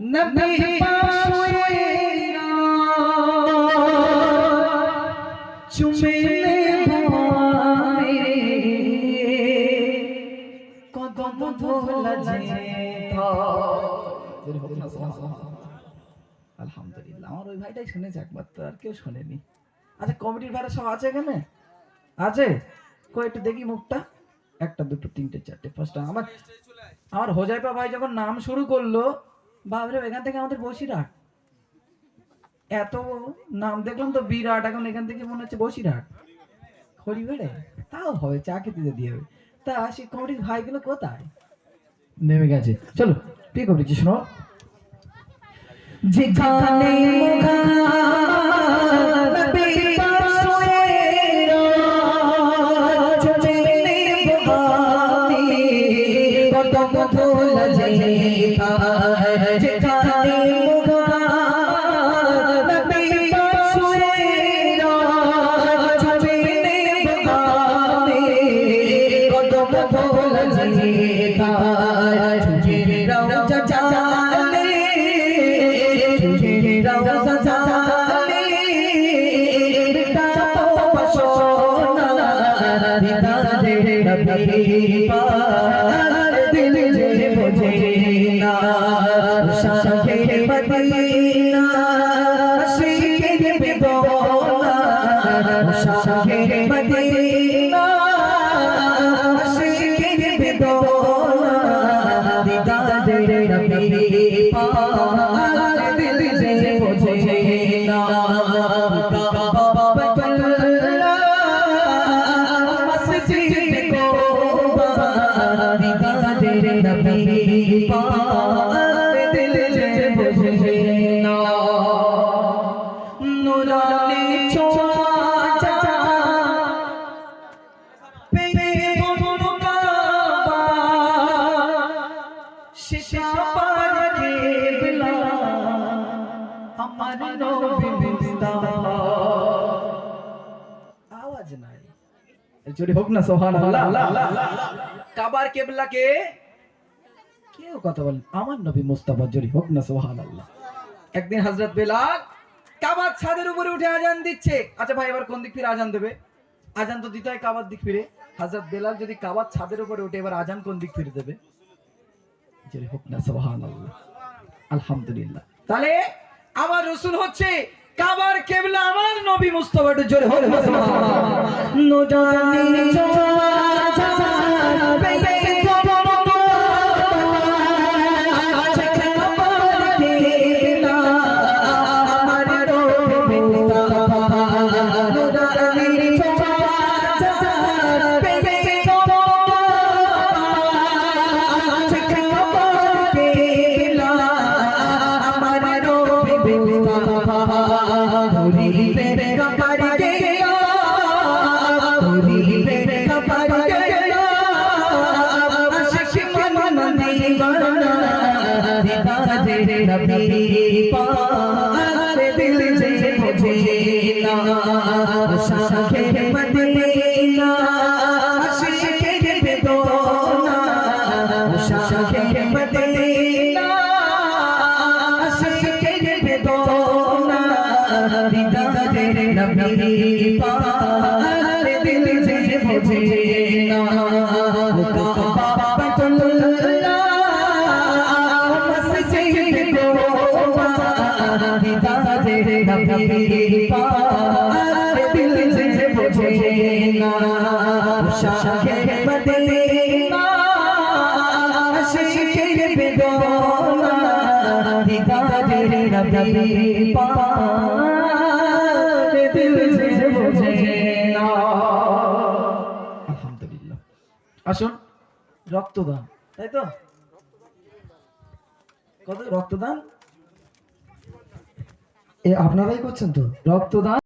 নবী পাশে চুমেলে ভাই কদম ধোলা যে আলহামদুলিল্লাহ, আমার ওই ভাইটাই শুনেছে একবার তো আর কেউ শোনেনি। আচ্ছা কমিটির ভাইরা সব আছে এখানে? আছে? কই, একটু দেখি মুখটা। একটা, দুটো, তিনটে, চারটে, পাঁচটা। আমার আমার হোজাইপা ভাই যখন নাম শুরু করল বাবরে এখান থেকে আমাদের বসিরহাট। এত নাম দেখলাম তো বিরাট এখন এখান থেকে মনে হচ্ছে বসিরহাট। খড়িবেড়ে তাও হবে চা খেতে যেতে হবে। তা সেই কমিটির ভাইগুলো কোথায়? নেমে গেছে। চলো কে কমিটি শোনো। যেখানে দিল যে বোঝে না শাহে মদিনা শিখে বেদনা শাহে মদিনা দিদারে নবী পাক দিল যে বোঝে না মসজিদ কোবা দিদারে নবী পাক দিল যে বোঝে না নুরানি ছোঁয়া পেয়ে আওয়াজ নাই। জোরে হোক না সুবহানাল্লাহ। কাবার কেবলাকে? কেউ কথা বলেন আমার নবী মুস্তাফা জোরে হোক না সুবহানাল্লাহ। একদিন হযরত বেলাল কাবার ছাদের উপরে উঠে আজান দিচ্ছে। আচ্ছা ভাই এবার কোন দিক ফিরে আজান দেবে? আজান তো দিতে হয় কাবার দিক ফিরে। হযরত বেলাল যদি কাবার ছাদের উপরে উঠে এবার আজান কোন দিক ফিরে দেবে? জোরে হোক না সুবহানাল্লাহ। আলহামদুলিল্লাহ। তাহলে রসুল হচ্ছে কাবার কেবলা আমার নবী মুস্তফা একটু জোরে হোক না সুবহানাল্লাহ নুরানি দিল যে বোঝে না শাহে মদিনা নবী দিল যে বোঝে না নবী পাক দিল যে বোঝে না শাহে মদিনা শিখে বেদনা দিদারে নবী পাক আসুন। রক্তদান তাই তো? কত রক্তদান? এ আপনারাই করছেন তো? রক্তদান?